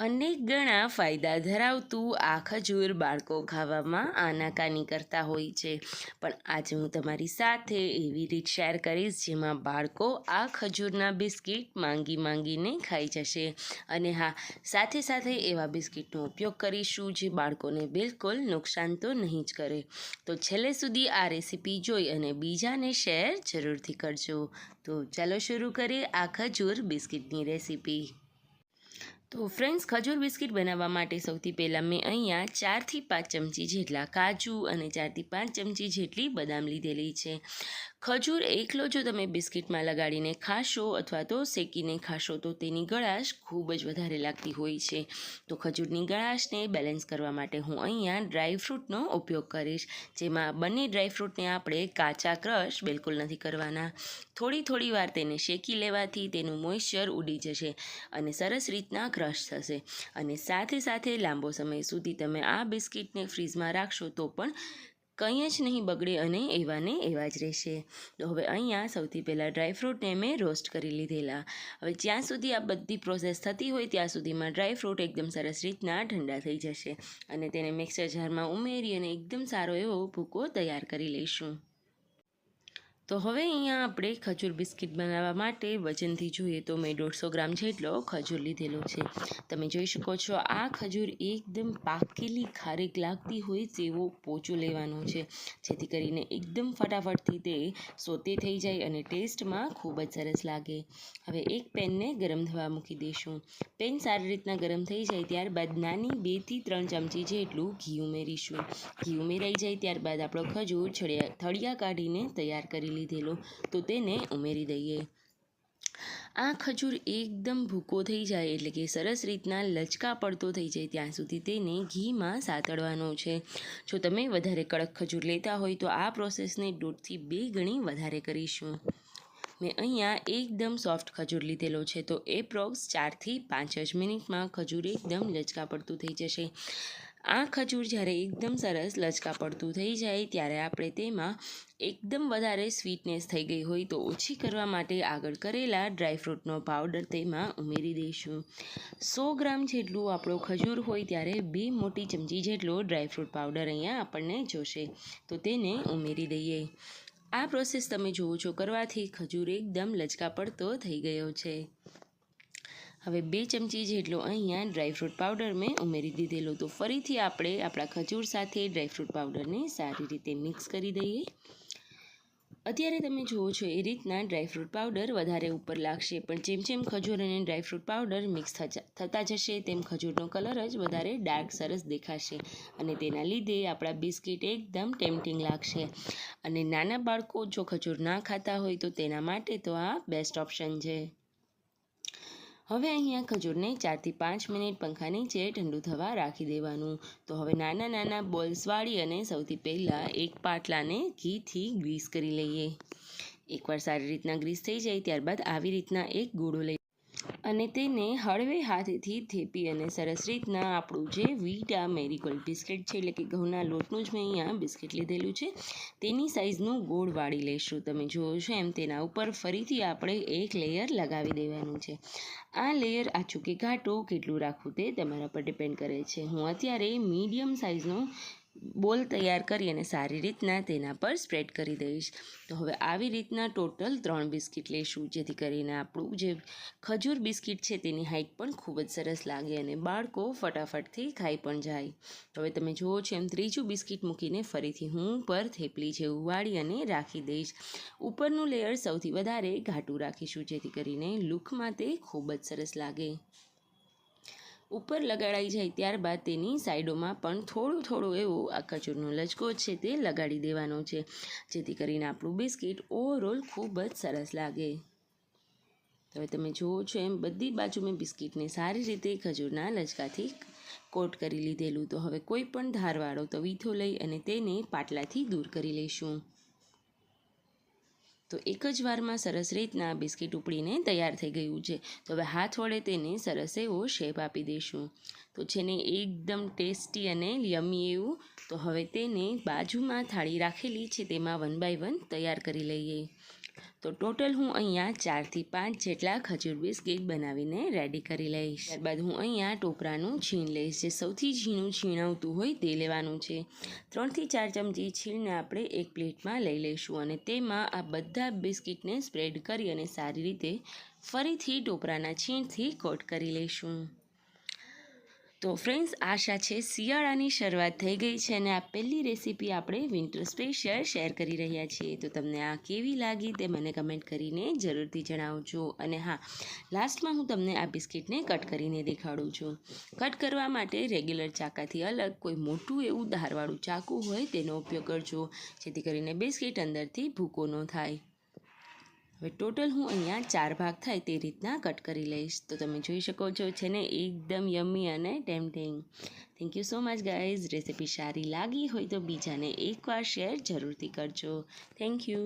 અનેક ગણા ફાયદા ધરાવતું આ ખજૂર બાળકો ખાવામાં આનાકાની કરતા હોય છે. પણ આજે હું તમારી સાથે એવી રીત શેર કરીશ જેમાં બાળકો આ ખજૂરના બિસ્કિટ માંગી માંગીને ખાઈ જશે. અને હા, સાથે સાથે એવા બિસ્કિટનો ઉપયોગ કરીશું જે બાળકોને બિલકુલ નુકસાન તો નહીં જ કરે. તો છેલ્લે સુધી આ રેસીપી જોઈ અને બીજાને શેર જરૂરથી કરજો. તો ચાલો શરૂ કરીએ આ ખજૂર બિસ્કિટની રેસીપી. તો ફ્રેન્ડ્સ, ખજૂર બિસ્કિટ બનાવવા માટે સૌથી પહેલાં મેં અહીંયા ચારથી પાંચ ચમચી જેટલા કાજુ અને ચારથી પાંચ ચમચી જેટલી બદામ લીધેલી છે. ખજૂર એકલો જો તમે બિસ્કિટમાં લગાડીને ખાશો અથવા તો શેકીને ખાશો તો તેની ગળાશ ખૂબ જ વધારે લાગતી હોય છે. તો ખજૂરની ગળાશને બેલેન્સ કરવા માટે હું અહીંયા ડ્રાયફ્રૂટનો ઉપયોગ કરીશ. જેમાં બંને ડ્રાયફ્રૂટને આપણે કાચા ક્રશ બિલકુલ નથી કરવાના. થોડી થોડી વાર તેને શેકી લેવાથી તેનું મોઇશ્ચર ઉડી જશે અને સરસ રીતના ક્રશ થશે. અને સાથે સાથે લાંબો સમય સુધી તમે આ બિસ્કિટને ફ્રીઝમાં રાખશો તો પણ કંઈ જ નહીં બગડે અને એવાને એવા જ રહેશે. તો હવે અહીંયા સૌથી પહેલાં ડ્રાયફ્રૂટને મેં રોસ્ટ કરી લીધેલા. હવે જ્યાં સુધી આ બધી પ્રોસેસ થતી હોય ત્યાં સુધીમાં ડ્રાયફ્રૂટ એકદમ સરસ રીતના ઠંડા થઈ જશે. અને તેને મિક્સર જારમાં ઉમેરી અને એકદમ સારો એવો ભૂકો તૈયાર કરી લઈશું. તો હવે અહીંયા આપણે ખજૂર બિસ્કિટ બનાવવા માટે વજનથી જોઈએ તો મેં દોઢસો ગ્રામ જેટલો ખજૂર લીધેલો છે. તમે જોઈ શકો છો, આ ખજૂર એકદમ પાકેલી, ખારેક લાગતી હોય તેવો પોચો લેવાનો છે. જેથી કરીને એકદમ ફટાફટથી તે સોતે થઈ જાય અને ટેસ્ટમાં ખૂબ જ સરસ લાગે. હવે એક પેનને ગરમ થવા મૂકી દઈશું. પેન સારી રીતના ગરમ થઈ જાય ત્યારબાદ નાની બેથી ત્રણ ચમચી જેટલું ઘી ઉમેરીશું. ઘી ઉમેરાઈ જાય ત્યારબાદ આપણો ખજૂર છડિયા થળિયા કાઢીને તૈયાર કરી લીધેલો, તો તેને ઉમેરી દઈએ. આ ખજૂર એકદમ ભૂકો થઈ જાય એટલે કે સરસ રીતના લચકા પડતો થઈ જાય ત્યાં સુધી તેને ઘીમાં સાતળવાનો છે. જો તમે વધારે કડક ખજૂર લેતા હોય તો આ પ્રોસેસને દોઢથી બે ગણી વધારે કરીશું. મેં અહીંયા એકદમ સોફ્ટ ખજૂર લીધેલો છે, તો એ પ્રોક્સ ચારથી પાંચ જ મિનિટમાં ખજૂર એકદમ લચકા પડતું થઈ જશે. આ ખજૂર જ્યારે એકદમ સરસ લચકા પડતું થઈ જાય ત્યારે આપણે તેમાં એકદમ વધારે સ્વીટનેસ થઈ ગઈ હોય તો ઓછી કરવા માટે આગળ કરેલા ડ્રાયફ્રૂટનો પાવડર તેમાં ઉમેરી દઈશું. સો ગ્રામ જેટલું આપણો ખજૂર હોય ત્યારે બે મોટી ચમચી જેટલો ડ્રાયફ્રૂટ પાવડર અહીંયા આપણને જોશે. તો તેને ઉમેરી દઈએ. આ પ્રોસેસ તમે જુઓ છો કરવાથી ખજૂર એકદમ લચકા પડતો થઈ ગયો છે. હવે બે ચમચી જેટલો અહીંયા ડ્રાયફ્રૂટ પાવડર મેં ઉમેરી દીધેલો. તો ફરીથી આપણે આપણા ખજૂર સાથે ડ્રાયફ્રૂટ પાવડરને સારી રીતે મિક્સ કરી દઈએ. અત્યારે તમે જુઓ છો એ રીતના ડ્રાયફ્રૂટ પાવડર વધારે ઉપર લાગશે, પણ જેમ જેમ ખજૂર અને ડ્રાયફ્રૂટ પાવડર મિક્સ થતા જશે, તેમ ખજૂરનો કલર જ વધારે ડાર્ક, સરસ દેખાશે અને તેના લીધે આપણા બિસ્કિટ એકદમ ટેમ્પટિંગ લાગશે. અને નાના બાળકો જો ખજૂર ના ખાતા હોય તો તેના માટે તો આ બેસ્ટ ઓપ્શન છે. હવે અહીંયા ખજૂરને ચારથી પાંચ મિનિટ પંખા નીચે ઠંડુ થવા રાખી દેવાનું. તો હવે નાના નાના બોલ્સ વાળી અને સૌથી પહેલાં એક પાટલાને ઘીથી ગ્રીસ કરી લઈએ. એકવાર સારી રીતના ગ્રીસ થઈ જાય, ત્યારબાદ આવી રીતના એક ગોળો લઈ અને તેને હળવે હાથેથી થેપી અને સરસ રીતના આપણું જે વીટા મેરીગોલ્ડ બિસ્કિટ છે, એટલે કે ઘઉંના લોટનું જ મેં અહીંયા બિસ્કિટ લીધેલું છે, તેની સાઇઝનું ગોળ વાળી લઈશું તમે જુઓ છો એમ, તેના ઉપર ફરીથી આપણે એક લેયર લગાવી દેવાનું છે. આ લેયર આછું કે ઘાટું, કેટલું રાખવું તે તમારા પર ડિપેન્ડ કરે છે. હું અત્યારે મીડિયમ સાઇઝનો બોલ તૈયાર કરી અને સારી રીતના તેના પર સ્પ્રેડ કરી દઈશ. તો હવે આવી રીતના ટોટલ ત્રણ બિસ્કિટ લઈશું, જેથી કરીને આપણું જે ખજૂર બિસ્કિટ છે તેની હાઇટ પણ ખૂબ જ સરસ લાગે અને બાળકો ફટાફટથી ખાઈ પણ જાય. હવે તમે જુઓ છો, એમ ત્રીજું બિસ્કિટ મૂકીને ફરીથી હું ઉપર થેપલી જેવું વાળી અને રાખી દઈશ. ઉપરનું લેયર સૌથી વધારે ઘાટું રાખીશું, જેથી કરીને લુકમાં તે ખૂબ જ સરસ લાગે. ઉપર લગાડાઈ જાય ત્યારબાદ તેની સાઈડોમાં પણ થોડું થોડું એવું આ ખજૂરનો લચકો છે તે લગાડી દેવાનો છે. જેથી કરીને આપણું બિસ્કિટ ઓવરઓલ ખૂબ જ સરસ લાગે. હવે તમે જુઓ છો એમ બધી બાજુ મેં બિસ્કિટને સારી રીતે ખજૂરના લચકાથી કોટ કરી લીધેલું. તો હવે કોઈ પણ ધારવાળો તવીથો લઈ અને તેને પાટલાથી દૂર કરી લઈશું. તો એક જ વારમાં સરસ રીતના બિસ્કિટ ઉપડીને તૈયાર થઈ ગયું છે. તો હવે હાથ વડે તેને સરસ એવો શેપ આપી દઈશું. તો છે એકદમ ટેસ્ટી અને યમી એવું, તો હવે તેને બાજુમાં થાળી રાખેલી છે, તેમાં વન બાય વન તૈયાર કરી લઈએ. તો ટોટલ હું અહીંયા ચારથી પાંચ જેટલા ખજૂર બિસ્કિટ બનાવીને રેડી કરી લઈશ. ત્યારબાદ હું અહીંયા ટોપરાનું છીણ લઈશ. જે સૌથી ઝીણું છીણાવતું હોય તે લેવાનું છે. ત્રણથી ચાર ચમચી છીણને આપણે એક પ્લેટમાં લઈ લઈશું અને તેમાં આ બધા બિસ્કિટને સ્પ્રેડ કરી અને સારી રીતે ફરીથી ટોપરાના છીણથી કોટ કરી લઈશું. તો ફ્રેન્ડ્સ, આશા છે શિયાળાની શરૂઆત થઈ ગઈ છે અને આ પહેલી રેસીપી આપણે વિન્ટર સ્પેશિયલ શેર કરી રહ્યા છીએ. તો તમને આ કેવી લાગી તે મને કમેન્ટ કરીને જરૂરથી જણાવજો. અને હા, લાસ્ટમાં હું તમને આ બિસ્કિટને કટ કરીને દેખાડું છું. કટ કરવા માટે રેગ્યુલર ચાકાથી અલગ કોઈ મોટું એવું ધારવાળું ચાકુ હોય તેનો ઉપયોગ કરજો, જેથી કરીને બિસ્કિટ અંદરથી ભૂકો ન થાય. હવે ટોટલ હું અહીંયા ચાર ભાગ થાય તે રીતના કટ કરી લઈશ. તો તમે જોઈ શકો છો, છે ને, એકદમ યમ્મી અને tempting thank you so much guys recipe સારી લાગી હોય તો બીજાને એકવાર શેર જરૂરથી કરજો. Thank you